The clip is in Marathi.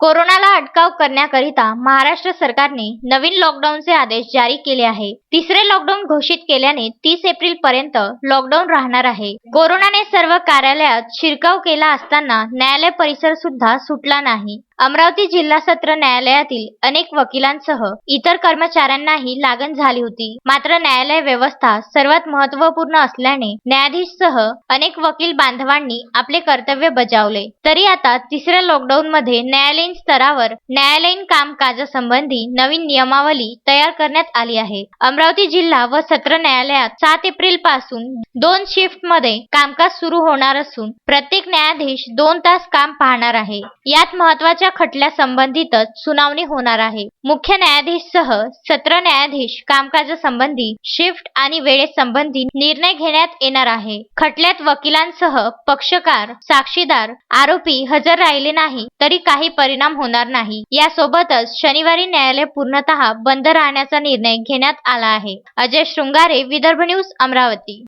कोरोनाला अटकाव करण्याकरिता महाराष्ट्र सरकारने नवीन लॉकडाऊनचे आदेश जारी केले आहे. तिसरे लॉकडाऊन घोषित केल्याने तीस एप्रिल पर्यंत लॉकडाऊन राहणार आहे. कोरोनाने सर्व कार्यालयात शिरकाव केला असताना न्यायालय परिसर सुद्धा सुटला नाही. अमरावती जिल्हा सत्र न्यायालयातील अनेक वकिलांसह इतर कर्मचाऱ्यांनाही लागण झाली होती. मात्र न्यायालय व्यवस्था सर्वात महत्त्वपूर्ण असल्याने न्यायाधीशसह अनेक वकील बांधवांनी आपले कर्तव्य बजावले. तरी आता तिसऱ्या लॉकडाऊन मध्ये न्यायालयीन स्तरावर न्यायालयीन कामकाजासंबंधी नवीन नियमावली तयार करण्यात आली आहे. अमरावती जिल्हा व सत्र न्यायालयात सात एप्रिलपासून दोन शिफ्टमध्ये कामकाज सुरू होणार असून प्रत्येक न्यायाधीश दोन तास काम पाहणार आहे. यात महत्त्वाच्या खटल्यासंबंधितच सुनावणी होणार आहे. मुख्य न्यायाधीशसह सत्र न्यायाधीश कामकाजासंबंधी शिफ्ट आणि वेळेसंबंधी निर्णय घेण्यात येणार आहे. खटल्यात वकिलांसह पक्षकार साक्षीदार आरोपी हजर राहिले नाही तरी काही परिणाम होणार नाही. यासोबतच शनिवारी न्यायालय पूर्णतः बंद राहण्याचा निर्णय घेण्यात आला आहे. अजय शृंगारे विदर्भ न्यूज अमरावती.